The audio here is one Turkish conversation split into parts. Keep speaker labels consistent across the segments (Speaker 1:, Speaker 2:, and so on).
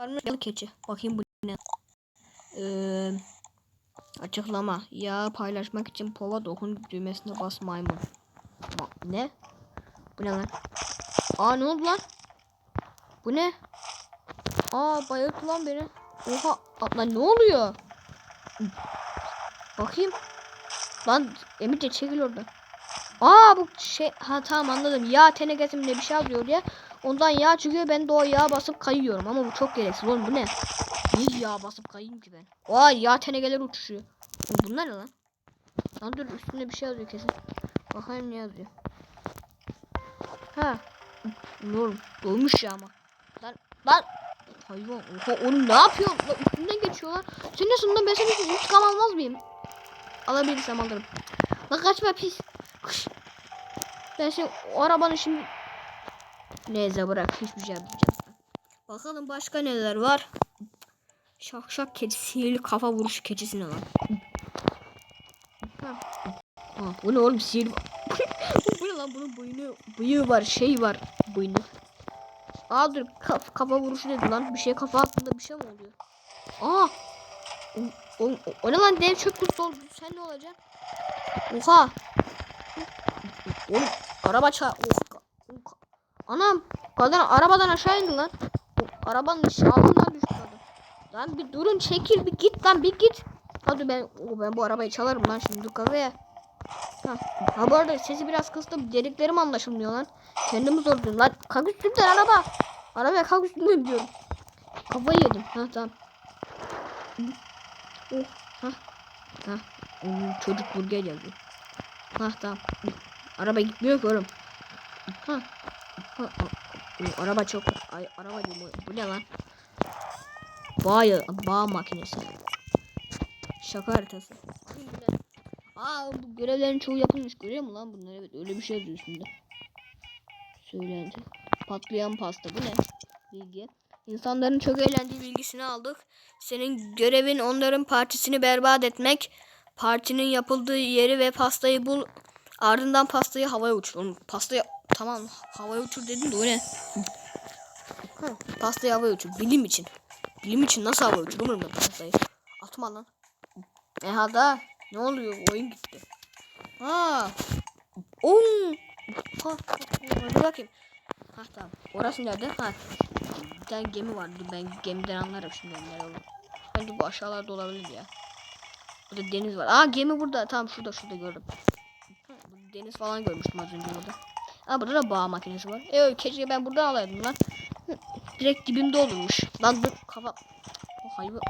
Speaker 1: Var? Yalı keçi. Bakayım bu ne? Ee, açıklama. Yağ paylaşmak için pova dokun düğmesine bas maymun. Ma- ne? Bu ne lan? Aa ne oldu lan? Bu ne? Aa bayılttı lan beni. Oha lan ne oluyor? Bakayım. Lan Emirce çekil oradan. Aa bu şey ha tamam anladım. Yağ tenekesinde bir şey alıyor ya. Ondan yağ çıkıyor ben de o yağa basıp kayıyorum ama bu çok gereksiz oğlum bu ne? Niye yağ basıp kayayım ki ben? Aa yağ tenekeleri uçuşuyor. Bunlar ne lan? Lan dur üstünde bir şey yazıyor kesin. Bakayım ne yazıyor. Ha. Oğlum? Dolmuş ya ama. Lan lan. Hayvan. Oha oğlum ne yapıyorsun? Lan üstünden geçiyorlar. Senin sonunda ben senin intikam almaz mıyım? Alabilirsem alırım. Lan kaçma pis. Ben şimdi o arabanı şimdi Neyse bırak hiçbir şey yapmayacağım. Bakalım başka neler var. Şak şak keçi sihirli kafa vuruşu keçisi ne lan? Ha. Ha, bu ne oğlum sihirli Bu ne lan bunun boynu bıyığı var şey var boynu. Aa dur kaf, kafa vuruşu dedi lan bir şey kafa attığında bir şey mi oluyor? Aa o, o, o, ne lan dev çöp kutusu oldu sen ne olacaksın? Oha Oğlum araba ça. Anam kadın arabadan aşağı indi lan. Arabanın altından düştü kadın. Lan bir durun çekil bir git lan bir git. Hadi ben o, ben bu arabayı çalarım lan şimdi kafaya. Ha. ha bu arada sesi biraz kıstım. Dediklerim anlaşılmıyor lan. Kendimi zor diyorum lan. Kalk üstümden araba. Arabaya kalk üstümden diyorum. Kafayı yedim. Ha tamam. Oh. Ha. Ha. Oo, çocuk burger geldi. Ha tamam. Araba gitmiyor ki oğlum. Ha. Oo, araba çok. Ay araba değil bu. Bu ne lan? Bağ, bağ makinesi. Şaka haritası. Aa bu görevlerin çoğu yapılmış görüyor musun lan bunlar? Evet öyle bir şey yazıyor üstünde. Söylenti. Patlayan pasta bu ne? Bilgi. İnsanların çok eğlendiği bilgisini aldık. Senin görevin onların partisini berbat etmek. Partinin yapıldığı yeri ve pastayı bul. Ardından pastayı havaya uçur. Pastayı tamam havaya uçur dedin de o ne? Hı, pastayı havaya uçur. Bilim için. Bilim için nasıl havaya uçururum ben pastayı? Atma lan. E hada. Ne oluyor? Oyun gitti. Ha. Oo. Ha. Hadi bakayım. Ha tamam. Orası nerede? Ha. Bir tane gemi vardı. Ben gemiden anlarım şimdi neler olur. Bence bu aşağılarda olabilir ya. Burada deniz var. Aa gemi burada. Tamam şurada şurada gördüm. Deniz falan görmüştüm az önce burada. Aa burada da bağ makinesi var. E keşke ben buradan alaydım lan. Direkt dibimde olurmuş. Lan dur kafa. Oh, hayvan.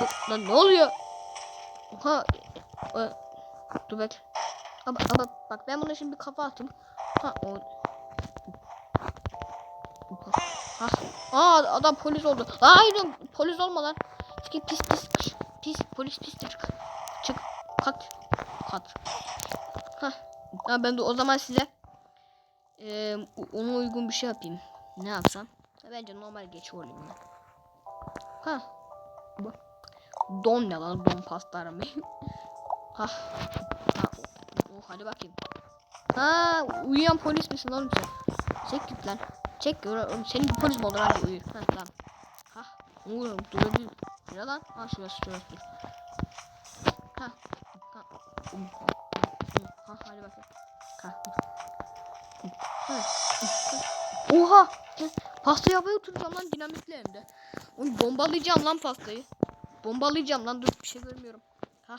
Speaker 1: Dur, Lan ne oluyor? Oha. E, dur bak. Ama, ama bak ben buna şimdi bir kafa attım. Ha o. Ha. Aa adam polis oldu. Hayır polis olma lan. Çık pis pis pis, pis polis pis çık. Çık. Kat. Kat. Ha. Ha ben de o zaman size eee ona uygun bir şey yapayım. Ne yapsam? Bence normal geç olayım ben. Ha. Bu. Don ne lan? Don pasta aramayı. ha. ha. Oh, hadi bakayım. Ha uyuyan polis misin oğlum sen? Çek git lan. Çek oğlum senin bir polis mi olur hadi uyu. Ha tamam. Ha. Oğlum durabilir. Ne lan? Ha şurası şurası. Ha. Ha. Ha hadi bakayım. Ha. Ha. Oha. Pastayı havaya uçuracağım lan dinamitle hem de. Onu bombalayacağım lan pastayı. Bombalayacağım lan dur bir şey görmüyorum. Ha.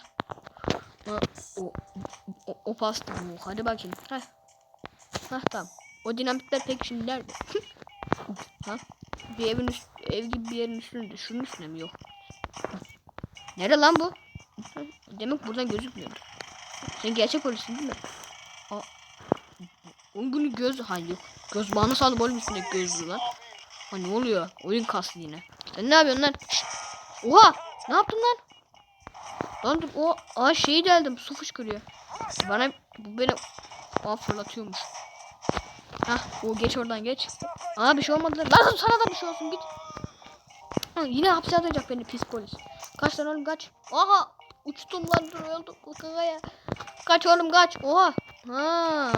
Speaker 1: O, o, o pasta bu. Hadi bakayım. Ha. Ha tamam. O dinamitler pek şimdi nerede? ha? Bir evin üst, ev gibi bir yerin üstünde. Şunun üstüne mi? Yok. Nerede lan bu? Demek buradan gözükmüyor. Sen gerçek polissin değil mi? Aa. Bunu göz... Ha yok. Göz bağını saldım oğlum üstünde gözlü lan. Ha ne oluyor? Oyun kastı yine. Sen ne yapıyorsun lan? Şşt. Oha! Ne yaptın lan? Lan o aa şeyi deldim su fışkırıyor. Bana bu beni aa fırlatıyormuş. Hah o geç oradan geç. Aa bir şey olmadı. Lan sana da bir şey olsun git. Ha, yine hapse atacak beni pis polis. Kaç lan oğlum kaç. Aha uçtum lan dur öldüm. Kaç oğlum kaç. Oha. Ha.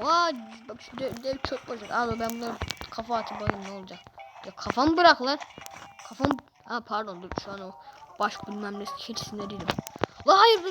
Speaker 1: Oha bak şu dev, dev çöp olacak. Al ben bunları kafa atıp bakayım ne olacak. Ya kafamı bırak lan. Kafam... Ha pardon dur şu an o baş bilmem ne keçisinde değilim. La hayır dur.